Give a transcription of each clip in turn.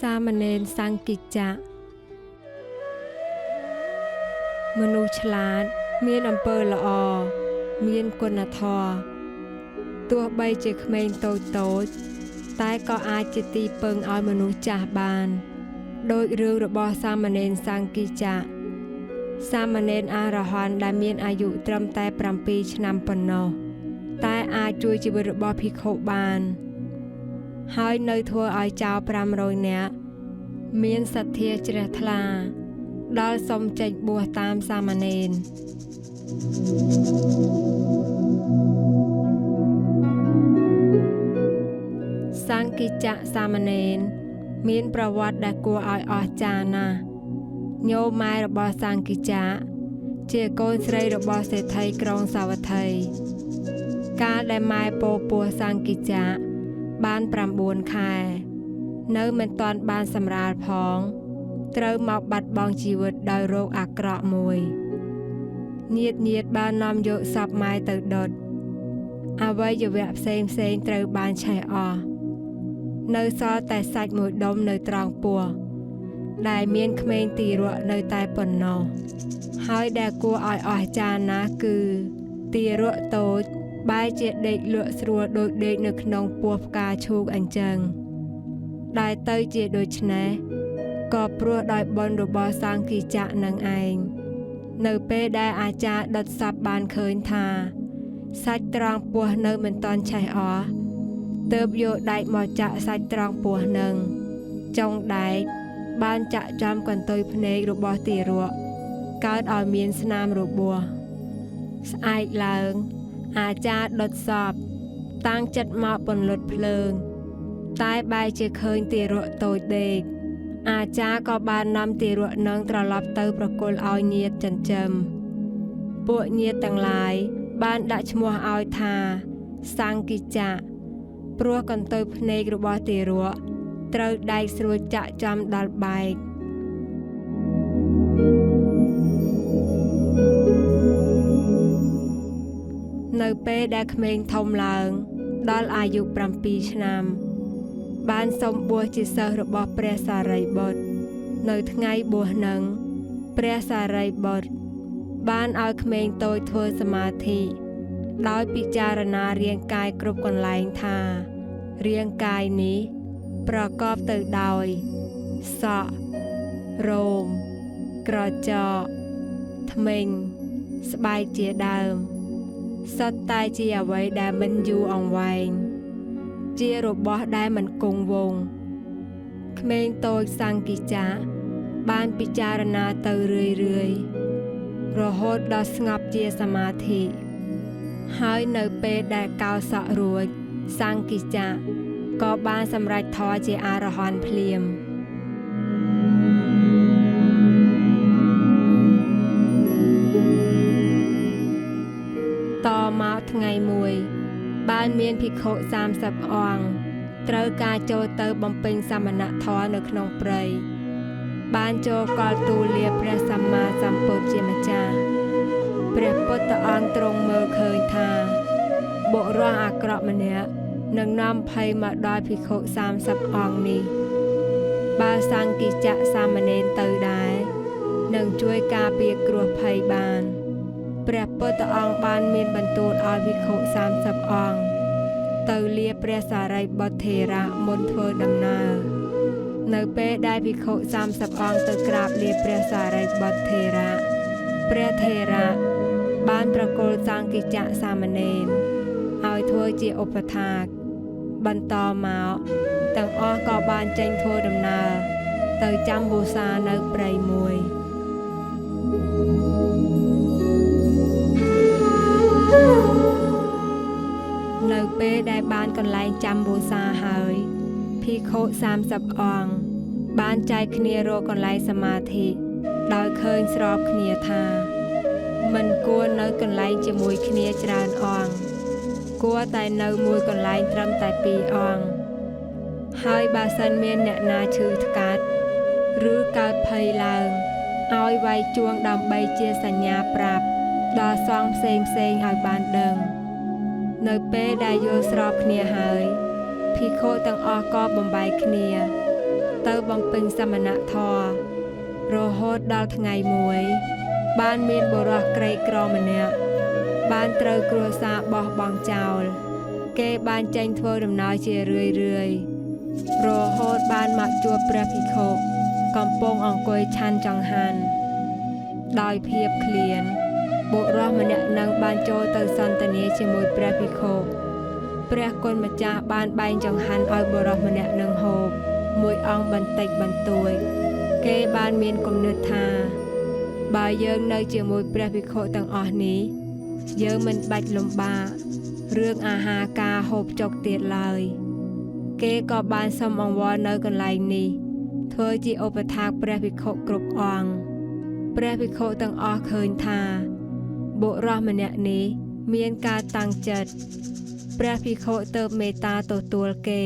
សាមណេរសង្គិច្ចៈមនុស្សឆ្លាត មានអំពើល្អ មានគុណធម៌ទោះបីជាក្មេងតូចតូច តែក៏អាចជាទីពឹងឲ្យមនុស្សចាស់បាន ដោយរឿងរបស់សាមណេរសង្គិច្ចៈសាមណេរអរហន្តដែលមានអាយុត្រឹមតែ7ឆ្នាំប៉ុណ្ណោះតែអាចជួយជីវិតរបស់ភិក្ខុបាន ហើយនៅធ្វើឲ្យចៅ500នាក់មានសទ្ធាជ្រះថ្លា ដល់សុំចេញបួសតាមសាមណេរសង្គិច្ចៈសាមណេរមានប្រវត្តិដែលគួរឲ្យអស្ចារ្យណាស់ញោមម៉ែរបស់សង្គិច្ចៈជាកូនស្រីរបស់សេដ្ឋីក្រុងសាវត្ថី កាលដែលម៉ែពោពោះសង្គិច្ចៈ បាន9ខែ នៅមិនទាន់បានសម្រាលផង ត្រូវមកបាត់បង់ជីវិតដោយរោគអាក្រក់មួយញាតញាតបាននាំយកសពម៉ែទៅដុតអវយវៈផ្សេងផ្សេងត្រូវបានឆេះអស់នៅសល់តែសាច់មួយដុំនៅត្រង់ពោះដែលមានក្មេងទីរក់នៅតែប៉ុណ្ណោះហើយដែលគួរឲ្យអស្ចារ្យណាស់គឺទីរក់តូច បែរជាដេកលក់ស្រួលដូចដេកនៅក្នុងពោះផ្កាឈូកអញ្ចឹងដែលទៅជាដូច្នេះក៏ព្រោះដោយបុណ្យរបស់សង្ឃីចៈនឹងឯងនៅពេលដែលអាចារ្យដុតសពបានឃើញថាសាច់ត្រង់ពោះនៅមិនតាន់ឆេះអស់ទើបយកដែកមកចាក់សាច់ត្រង់ពោះនឹងចុងដែកបានចាក់ចំកន្ទុយភ្នែករបស់ទារកកើតឲ្យមានស្នាមរបួសស្អែកឡើង អាចារ្យដុតសពតាំងចិត្តមកពន្លត់ភ្លើង តែបែរជាឃើញទារកតូចដេកអាចារ្យក៏បាននាំទារកនឹងត្រឡប់ទៅប្រគល់ឲ្យញាតចិញ្ចឹមពួកញាតទាំងឡាយបានដាក់ឈ្មោះឲ្យថាសង្គិច្ចៈព្រោះកន្ទុយភ្នែករបស់ទារកត្រូវដែកស្រួលចាក់ចំដល់បែក នៅពេលដែលក្មេងធំឡើង ដល់អាយុ7ឆ្នាំ បានសូមបួសជាសិស្សរបស់ព្រះសារីបុត្រនៅថ្ងៃបួសនឹងព្រះសារីបុត្របានឲ្យក្មេងតូចធ្វើសមាធិដោយពិចារណារាងកាយគ្រប់កន្លែងថា រាងកាយនេះ ប្រកបទៅដោយសក់រោមក្រចកធ្មេញស្បែកជាដើម សុទ្ធតែជាអ្វីដែលមិនយូរអង្វែងជារបស់ដែលមិនគង់វង្សក្មេងតូចសង្គិចាបានពិចារណាទៅរឿយរឿយរហូតដល់ស្ងប់ជាសមាធិហើយនៅពេលដែលកោសក់រួចសង្គិចាក៏បានសម្រេចធរជាអរហន្តភ្លាម បានមានភិក្ខុ30អង្គត្រូវការចូលទៅបំពេញសមណធម៌នៅក្នុងព្រៃបានចូលកលទូលាព្រះសម្មាសម្ពុទ្ធជាម្ចាស់ព្រះពុទ្ធអង្គទ្រង់មើលឃើញថាបុរសអាក្រក់ម្នាក់នឹងនាំភ័យមកដល់ភិក្ខុ30អង្គនេះបើសង្គិចៈសាមណេរទៅដែរនឹងជួយការពារគ្រោះភ័យបាន ព្រះពុទ្ធអង្គបានមានបន្ទូលឲ្យភិក្ខុ30អង្គទៅលាព្រះសារីបុត្រធេរៈមុនធ្វើដំណើរនៅពេលដែលភិក្ខុ30អង្គទៅក្រាបលាព្រះសារីបុត្រធេរៈព្រះធេរៈបានប្រគល់សង្គិចៈសាមណេរឲ្យធ្វើជាឧបថាកបន្តមកទាំងអស់ក៏បានចេញធ្វើដំណើរទៅចាំវូសានៅព្រៃមួយ ពេលដែលបានកន្លែងចាំវូសាហើយភិក្ខុ30អង្គបានចែកគ្នារកកន្លែងសមាធិដោយឃើញស្របគ្នាថា មិនគួរនៅកន្លែងជាមួយគ្នាច្រើនអង្គគួរតែនៅមួយកន្លែងត្រឹមតែពីរអង្គហើយបើសិនមានអ្នកណាឈឺថ្កាត់ឬកើតភ័យឡើងឲ្យវាយជួងដើម្បីជាសញ្ញាប្រាប់ដល់សងផ្សេងផ្សេងឲ្យបានដឹង នៅពេលដែលយល់ស្របគ្នាហើយភិក្ខុទាំងអស់ក៏បំបីគ្នាតទៅបំពេញសមណធម៌រហូតដល់ថ្ងៃមួយ បានមានបុរសក្រីក្រម្នាក់បានត្រូវគ្រួសារបោះបង់ចោល គេបានចេញធ្វើដំណើរជារឿយរឿយរហូតបានមកជួបព្រះភិក្ខុកំពុងអង្គុយឆាន់ចង្ហាន់ដោយភាពឃ្លាន បុរសម្នាក់នឹងបានចូលទៅសន្ទនាជាមួយព្រះភិក្ខុព្រះគុណម្ចាស់បានបែងចង្ហាន់ឲ្យបុរសម្នាក់នឹងហូបមួយអង្គបន្តិចបន្តួចគេបានមានគំនិតថា បើយើងនៅជាមួយព្រះភិក្ខុទាំងអស់នេះយើងមិនបាច់លំបាករឿងអាហារការហូបចុកទៀតឡើយ គេក៏បានសុំអង្វរនៅកន្លែងនេះ ធ្វើជាឧបថាកព្រះភិក្ខុគ្រប់អង្គព្រះភិក្ខុទាំងអស់ឃើញថា បុរសម្នាក់នេះមានការតាំងចិត្តព្រះភិក្ខុទៅមេត្តាទទួលគេ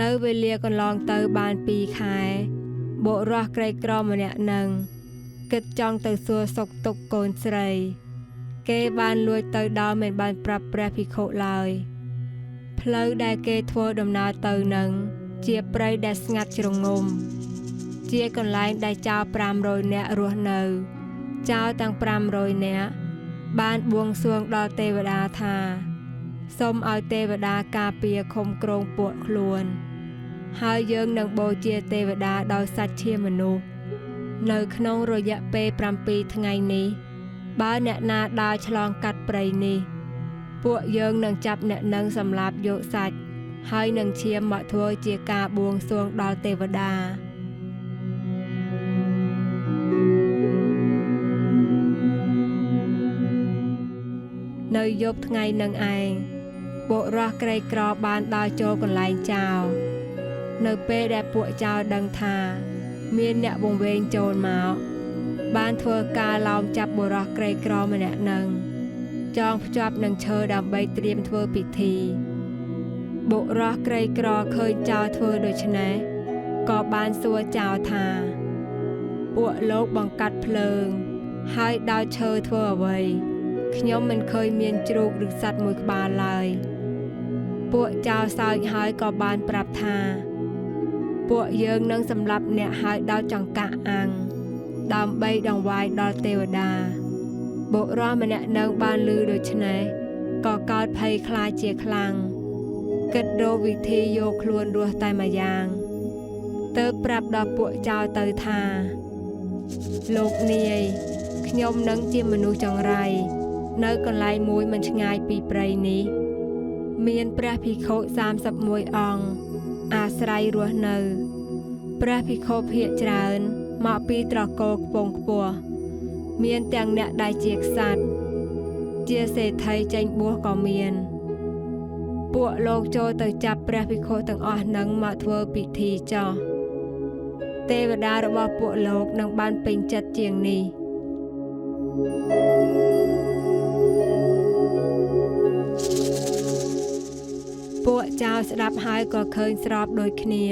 នៅវេលាកន្លងទៅបាន2ខែបុរសក្រីក្រម្នាក់នឹងគិតចង់ទៅសួរសុខទុក្ខកូនស្រី គេបានលួចទៅដល់មិនបានប្រាប់ព្រះភិក្ខុឡើយផ្លូវដែលគេធ្វើដំណើរទៅនឹង ជាព្រៃដែលស្ងាត់ជ្រងំ ជាកន្លែងដែលចោល500នាក់រស់នៅ ចោលទាំង500នាក់បានបួងសួងដល់ទេវតាថាសូមឲ្យទេវតាការពារខុំក្រងពួកខ្លួន ហើយយើងនឹងបូជាទេវតាដោយសច្ជាមនុស្សនៅក្នុងរយៈពេល7ថ្ងៃនេះ បើអ្នកណាដើរឆ្លងកាត់ព្រៃនេះ ពួកយើងនឹងចាប់អ្នកនឹងសម្លាប់យកសាច់ ហើយនឹងឈាមមកធ្វើជាការបួងសួងដល់ទេវតានៅយប់ថ្ងៃនឹងឯងបុរសក្រីក្របានដើរចូលកន្លែងចោលនៅពេលដែលពួកចោលដឹងថា មានអ្នកវង្វេងចូលមកបានធ្វើការឡោមចាប់បុរសក្រីក្រម្នាក់នឹងចងភ្ជាប់នឹងឈើដើម្បីត្រៀមធ្វើពិធី បុរសក្រីក្រឃើញចោលធ្វើដូច្នេះក៏បានសួរចោលថា ពួកលោកបង្កាត់ភ្លើង ហើយដោតឈើធ្វើអ្វីខ្ញុំមិនឃើញមានជ្រូកឬសត្វមួយក្បាលឡើយ ពួកចៅសើចហើយក៏បានប្រាប់ថា ពួកយើងនឹងសម្លាប់អ្នកហើយដល់ចង្កាក់អាំងដើម្បីដង្វាយដល់ទេវតាបុរសម្នាក់នឹងបានឮដូច្នេះក៏កោតភ័យខ្លាចជាខ្លាំង គិតរកវិធីយកខ្លួនរស់តែម្យ៉ាងទៅប្រាប់ដល់ពួកចៅទៅថាលោកនាយខ្ញុំនឹងជាមនុស្សចង្រៃនៅកន្លែងមួយមិនឆ្ងាយពីព្រៃនេះ មានព្រះភិក្ខុ31អង្គអាស្រ័យរស់នៅព្រះភិក្ខុភាកច្រើនមកពីត្រកូលខ្ពង់ខ្ពស់មានទាំងអ្នកដែលជាក្សត្រជាសេដ្ឋីចេញបួសក៏មាន ពួកលោកចូលទៅចាប់ព្រះភិក្ខុទាំងអស់នឹងមកធ្វើពិធីចោះទេវតារបស់ពួកលោកនឹងបានពេញចិត្តជាងនេះ thank you ពួកចៅស្ដាប់ហើយក៏ឃើញស្របដូចគ្នា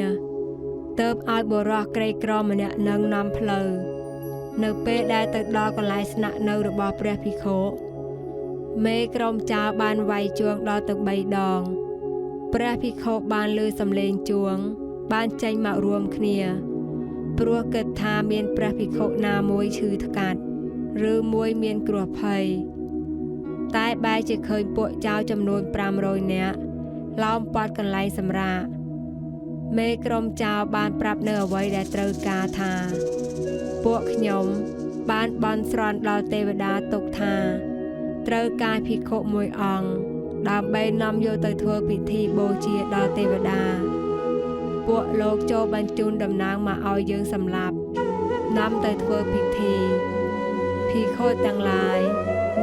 ទៅឲ្យបរោះក្រីក្រម្នាក់នឹងនាំផ្លូវនៅពេលដែលទៅដល់កន្លែងស្នាក់នៅរបស់ព្រះភិក្ខុ មេក្រុមចៅបានវាយជួងដល់ទៅ3ដង ព្រះភិក្ខុបានលើសំឡេងជួង បានចេញមករួមគ្នា ព្រោះគិតថាមានព្រះភិក្ខុណាមួយឈឺថ្កាត់ ឬមួយមានគ្រោះភ័យតែបែរជាឃើញពួកចៅចំនួន500នាក់ឡោមព័ទ្ធកន្លែងសម្រាកមេក្រុមចៅបានប្រាប់នៅអ្វីដែលត្រូវការថា ពួកខ្ញុំបានបន់ស្រន់ដល់ទេវតាទុកថា ត្រូវការភិក្ខុមួយអង្គដើម្បីនាំយកទៅធ្វើពិធីបូជាដល់ទេវតាពួកលោកចូលបញ្ជូនតំណាងមកឲ្យយើងសម្លាប់នាំទៅធ្វើពិធីភិក្ខុទាំងឡាយ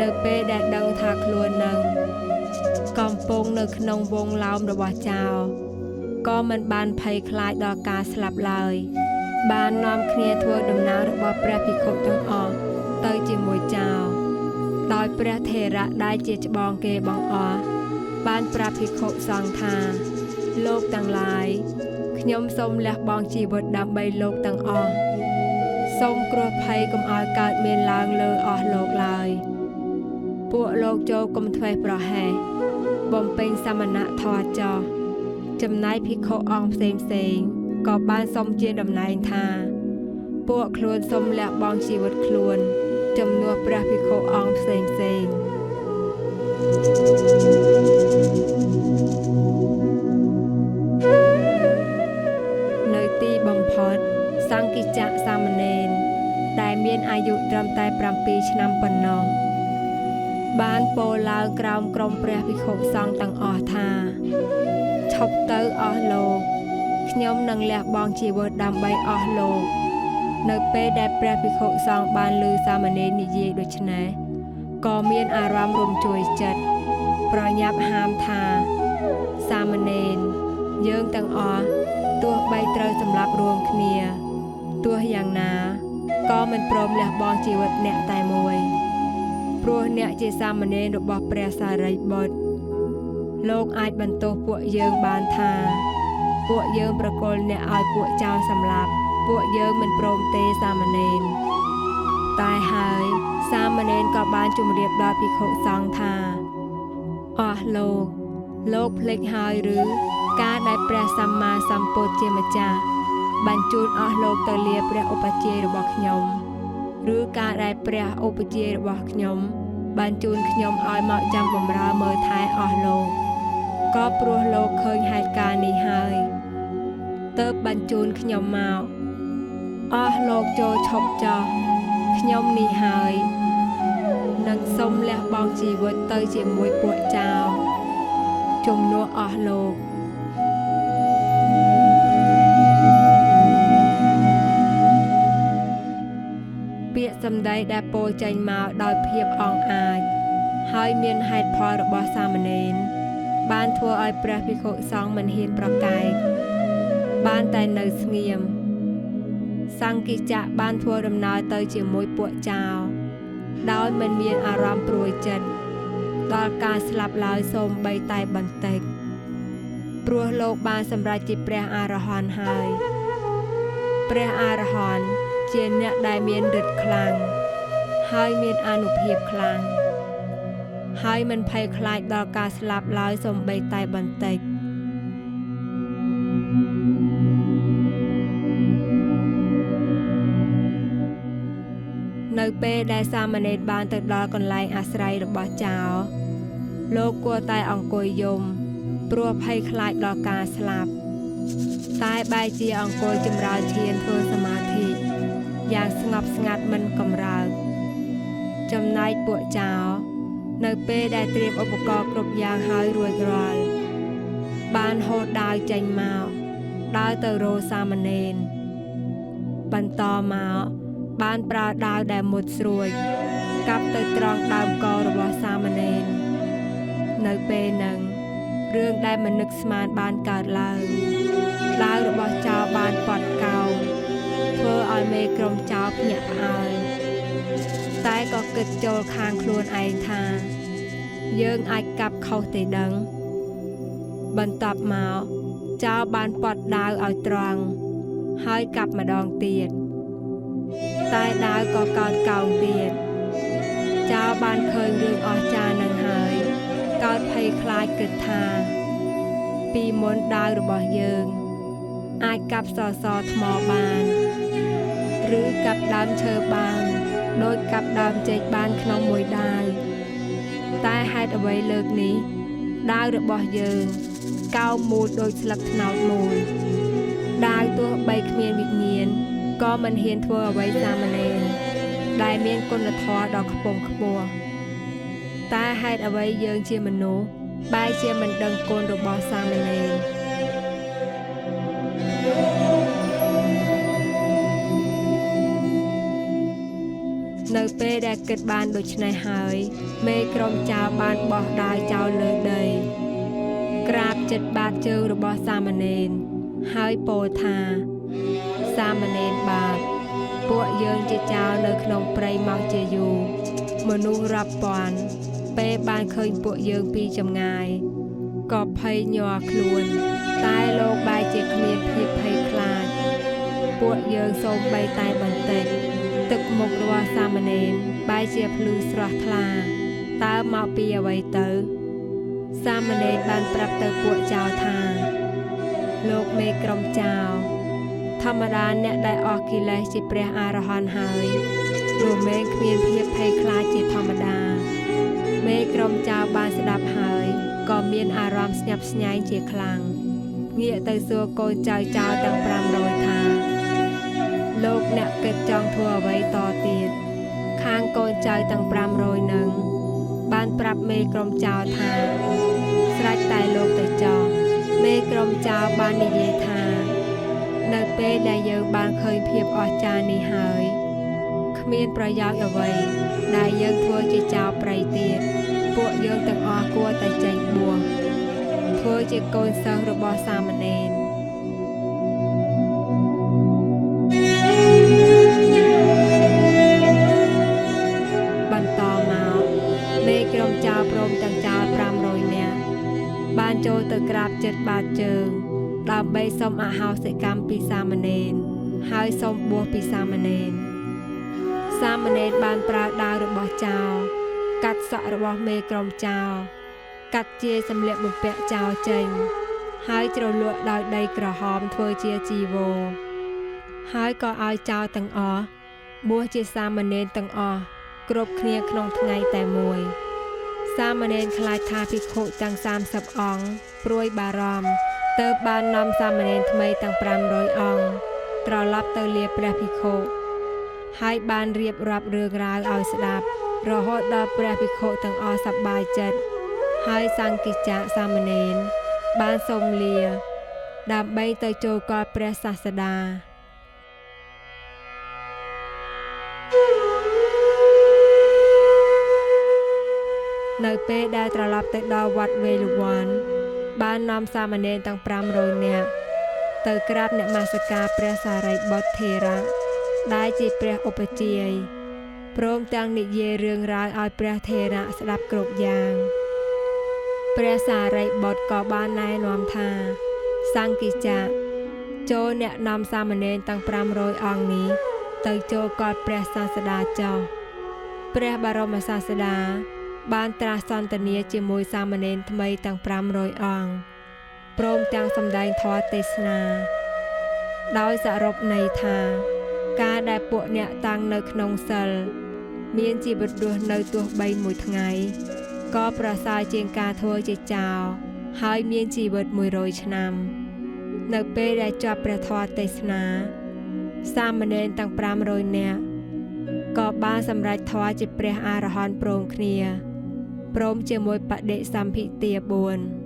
នៅពេលដែលដឹងថាខ្លួននឹងកំពុងនៅក្នុងវងឡោមរបស់ចៅក៏មិនបានភ័យខ្លាចដល់ការស្លាប់ឡើយបាននាំគ្នាធ្វើដំណើររបស់ព្រះភិក្ខុទាំងអស់ទៅជាមួយចៅ ដោយព្រះថេរៈដែលជាច្បងគេបងអស់បានប្រាប់ភិក្ខុសង្ឃថាលោកទាំងឡាយខ្ញុំសូមលះបង់ជីវិតដើម្បីលោកទាំងអស់សូមគ្រោះភ័យកុំឲ្យកើតមានឡើងលើអស់លោកឡើយពួកលោកចូលគុំធ្វេសប្រហែសបំពេញសមណៈធម៌ចោះចំណែកភិក្ខុអង្គផ្សេងផ្សេងក៏បានសុំជាតំណែងថា ពួកខ្លួនសុំលះបង់ជីវិតខ្លួន ជំនួសព្រះភិក្ខុអង្គផ្សេងផ្សេងនៅទីបំផុតសង្គិចៈសាមណេរដែលមានអាយុត្រឹមតែ7ឆ្នាំប៉ុណ្ណោះបានពោលឡើងក្រោមក្រុមព្រះភិក្ខុសង្ឃទាំងអស់ថាឈប់ទៅអស់លោកខ្ញុំនឹងលះបង់ជីវិតដើម្បីអស់លោក នៅពេលដែលព្រះភិក្ខុសង្ឃបានឮសាមណេរនិយាយដូច្នេះក៏មានអារម្មណ៍រំជួយចិត្តប្រញាប់ហាមថាសាមណេរយើងទាំងអស់ទោះបីត្រូវសម្លាប់រួមគ្នាទោះយ៉ាងណាក៏មិនព្រមលះបង់ជីវិតអ្នកតែមួយព្រោះអ្នកជាសាមណេររបស់ព្រះសារីបុត្រលោកអាចបន្ទោសពួកយើងបានថា ពួកយើងប្រកល់អ្នកឲ្យពួកចៅសម្លាប់ ពួកយើងមិនព្រមទេសាមណេរតែហើយសាមណេរក៏បានជម្រាបដល់ភិក្ខុសង្ឃថាអស់លោកលោកភ្លេចហើយឬការដែលព្រះសម្មាសម្ពុទ្ធជាម្ចាស់បានជូនអស់លោកទៅលាព្រះឧបជារបស់ខ្ញុំឬការដែលព្រះឧបជារបស់ខ្ញុំបានជូនខ្ញុំឲ្យមកចាំបម្រើមើលថែអស់លោកក៏ព្រោះលោកឃើញហេតុការណ៍នេះហើយទើបបានជូនខ្ញុំមក អស់លោកចូលឈប់ចោះខ្ញុំនេះហើយនឹងសុំលះបង់ជីវិតទៅជាមួយពួកចៅជំនួសអស់លោកពាក្យសម្ដីដែលពោលចេញមកដោយភាពអង់អាច ហើយមានហេតុផលរបស់សាមណេរបានធ្វើឲ្យព្រះភិក្ខុសង្ឃមិនហ៊ានប្រកែកបានតែនៅស្ងៀម សង្គិចៈបានធ្វើដំណើរទៅជាមួយពួកចៅដោយមិនមានអារម្មណ៍ព្រួយចិត្តដល់ការស្លាប់ឡើយសូម្បីតែបន្តិចព្រោះលោកបានសម្រេចជាព្រះអរហន្តហើយព្រះអរហន្តជាអ្នកដែលមានឫទ្ធិខ្លាំងហើយមានអានុភាពខ្លាំងហើយមិនភ័យខ្លាចដល់ការស្លាប់ឡើយសូម្បីតែបន្តិច ពេលដែលសាមណេរបានទៅដល់កន្លែងអាស្រ័យរបស់ចៅលោកគួរតែអង្គុយយំព្រោះភ័យខ្លាចដល់ការស្លាប់តែបែរជាអង្គុយចម្រើនឈានធ្វើសមាធិយ៉ាងស្ងប់ស្ងាត់មិនកម្រើកចំណែកពួកចៅនៅពេលដែលត្រៀមឧបករណ៍គ្រប់យ៉ាងហើយរួចរាល់បានហូតដាវចេញមកដើរទៅរោសាមណេរបន្តមក បានប្រើដាវដែលមុតស្រួយកាប់ទៅត្រង់ដើមករបស់សាមណេរនៅពេលហ្នឹងរឿងដែលមិននឹកស្មានបានកើតឡើងដាវរបស់ចៅបានប៉ត់កោងធ្វើឲ្យមេក្រុមចៅភ្ញាក់ផ្អើលតែក៏គិតចូលខាងខ្លួនឯងថា យើងអាចកាប់ខុសទេដឹង បន្ទាប់មកចៅបានប៉ត់ដាវឲ្យត្រង់ហើយកាប់ម្ដងទៀត តែដាវក៏កោតកោងទៀតចៅបានឃើញរឿងអស្ចារ្យនឹងហើយកោតភ័យខ្លាចគិតថា ពីមុនដាវរបស់យើង អាចកាប់សសរថ្មបាន ឬកាប់ដើមឈើបានដោយកាប់ដើមចេកបានក្នុងមួយដាវតែហេតុអ្វីលើកនេះដាវរបស់យើងកោមមូលដោយស្លឹកត្នោតមូលដាវទោះបីគ្មានវិញ្ញាណ ក៏មិនហ៊ានធ្វើអ្វីសាមណេរដែលមានគុណធម៌ដ៏ខ្ពង់ខ្ពស់តែហេតុអ្វីយើងជាមនុស្សបែរជាមិនដឹងគុណរបស់សាមណេរនៅពេលដែលគិតបានដូច្នេះហើយ មេក្រុមចៅបានបោះដាវចោលលើដី ក្រាបចិត្តបាតជើងរបស់សាមណេរហើយពោលថា សាមណេរបាទពួកយើងជាចៅនៅក្នុងព្រៃមកជាយូរមនុស្សរាប់ពាន់ពេលបានឃើញពួកយើងពីចម្ងាយក៏ភ័យញ័រខ្លួន តែលោកបែរជាគ្មានភាពភ័យខ្លាចពួកយើងសូមបីតែបន្តិចទឹកមុខរបស់សាមណេរបែរជាភ្លឺស្រស់ថ្លាតើមកពីអ្វីទៅ សាមណេរបានប្រាប់ទៅពួកចៅថា លោកមេក្រុមចៅ ធម្មតាអ្នកដែលអស់កិលេសជាព្រះអរហន្តហើយព្រោះមេគ្មានភាពភ័យខ្លាចជាធម្មតាមេក្រុមចៅបានស្ដាប់ហើយក៏មានអារម្មណ៍ស្ញប់ស្ញែងជាខ្លាំងងាកទៅសួរកូនចៅចៅទាំង500ថាលោកអ្នកគិតចង់ធ្វើអ្វីតទៀតខាងកូនចៅទាំង500នឹងបានប្រាប់មេក្រុមចៅថាស្រេចតែលោកទៅចោះមេក្រុមចៅបាននិយាយថា នៅពេលដែលយើងបានឃើញភាពអស្ចារ្យនេះហើយគ្មានប្រយោជន៍អ្វី ដែលយើងធ្វើជាចោរប្រៃទៀតពួកយើងទាំងអស់គួរតែចេញបួសធ្វើជាកូនសិស្សរបស់សាមណេរបន្តមកមេក្រុមចៅព្រមទាំងចៅ500នាក់បានចូលទៅក្រាបចិត្តបាតជើង ដើម្បីសុំអហោសិកម្មពីសាមណេរហើយសុំបួសពីសាមណេរសាមណេរបានប្រើដាវរបស់ចៅកាត់សក់របស់មេក្រុមចៅកាត់ជាសម្លៀកបំពាក់ចៅចេញ ហើយជ្រលក់ដោយដីក្រហមធ្វើជាជីវរហើយក៏ឲ្យចៅទាំងអស់បួសជាសាមណេរទាំងអស់គ្រប់គ្នាក្នុងថ្ងៃតែមួយសាមណេរខ្លាចថាភិក្ខុទាំង30អង្គព្រួយបារម្ភ ទើបបាននាំសាមណេរថ្មីទាំង500អង្គត្រឡប់ទៅលាព្រះភិក្ខុហើយបានរៀបរាប់រឿងរ៉ាវឲ្យស្ដាប់ រហូតដល់ព្រះភិក្ខុទាំងអស់សប្បាយចិត្តហើយសង្ឃិចៈសាមណេរបានសូមលា ដើម្បីទៅចូលកល់ព្រះសាស្តានៅពេលដែលត្រឡប់ទៅដល់វត្តវេលវ័ន បាននាំសាមណេរទាំង500នាក់ទៅក្រាបនមស្ការព្រះសារីបុត្រថេរៈដែលជាព្រះឧបជាយព្រមទាំងនិយាយរឿងរ៉ាវឲ្យព្រះថេរៈស្ដាប់គ្រប់យ៉ាងព្រះសារីបុត្រក៏បានណែនាំថាសង្ឃិចៈចូលអ្នកនាំសាមណេរទាំង500អង្គនេះទៅចូលកត់ព្រះសាស្តាចោះព្រះបរមសាស្តា បានត្រាស់សន្ទនាជាមួយសាមណេរថ្មីទាំង500អង្គព្រមទាំងសម្ដែងធម៌ទេសនា ដោយសរុបន័យថា ការដែលពួកអ្នកតាំងនៅក្នុងសិលមានជីវិតរស់នៅទោះបីមួយថ្ងៃក៏ប្រសើរជាងការធ្វើជាចោរហើយមានជីវិត100ឆ្នាំ នៅពេលដែលចប់ព្រះធម៌ទេសនា សាមណេរទាំង500នាក់ក៏បានសម្រេចធម៌ជាព្រះអរហន្តព្រមគ្នា ព្រមជាមួយបដិសម្ភិទា4